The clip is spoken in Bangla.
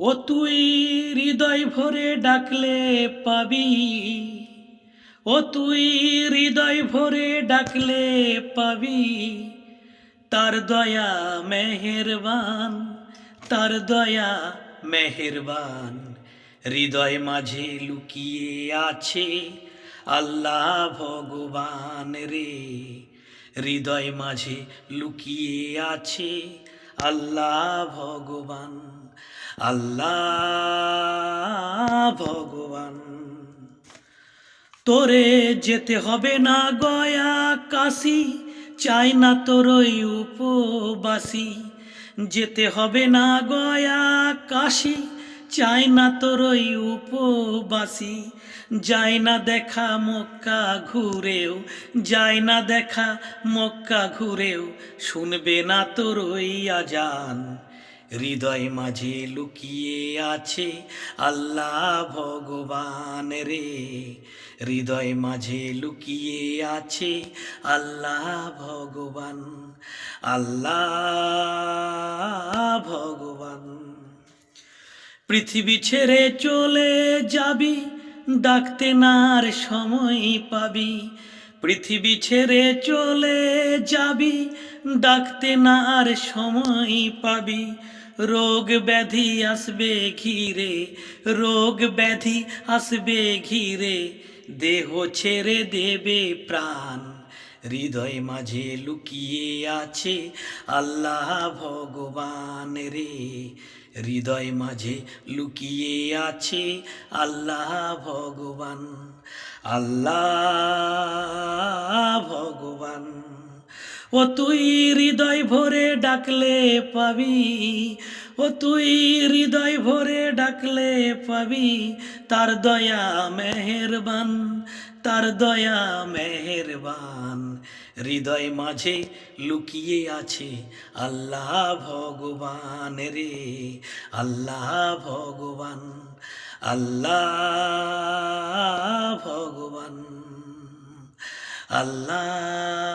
ও তুই হৃদয় ভরে ডাকলে পাবি। ও তুই হৃদয় ভরে ডাকলে পাবি। তার দয়া মেহেরবান, তার দয়া মেহেরবান, হৃদয় মাঝে লুকিয়ে আছে আল্লাহ ভগবান রে। হৃদয় মাঝে লুকিয়ে আছে আল্লাহ ভগবান আল্লাহ ভগবান। তোরে যেতে হবে না গয়া কাশি, চাই না তোর ওই উপবাসী। যেতে হবে না গয়া কাশি চাই না তোরই উপবাসী। যাই না দেখা মক্কা ঘুরেও, যাই না দেখা মক্কা ঘুরেও, শুনবে না তোরই আজান। হৃদয় মাঝে লুকিয়ে আছে আল্লাহ ভগবান রে। হৃদয় মাঝে লুকিয়ে আছে আল্লাহ ভগবান আল্লাহ ভগবান। পৃথিবী ছেড়ে চলে যাবি, ডাকতে নার সময় পাবি। পৃথিবী ছেড়ে চলে যাবি, ডাকতে নার সময় পাবি। রোগ ব্যাধি আসবে ঘিরে, রোগ ব্যাধি আসবে ঘিরে, দেহ ছেড়ে দেবে প্রাণ। হৃদয় মাঝে লুকিয়ে আছে আল্লাহ ভগবান রে। হৃদয় মাঝে লুকিয়ে আছে আল্লাহ ভগবান আল্লাহ ভগবান। ও তুই হৃদয় ভরে ডাকলে পাবি ও তুই হৃদয় ভরে ডাকলে পাবি, তার দয়া মেহেরবান, তার দয়া মেহেরবান। হৃদয় মাঝে লুকিয়ে আছে আল্লাহ ভগবান রে, আল্লাহ ভগবান আল্লাহ ভগবান, আল্লাহ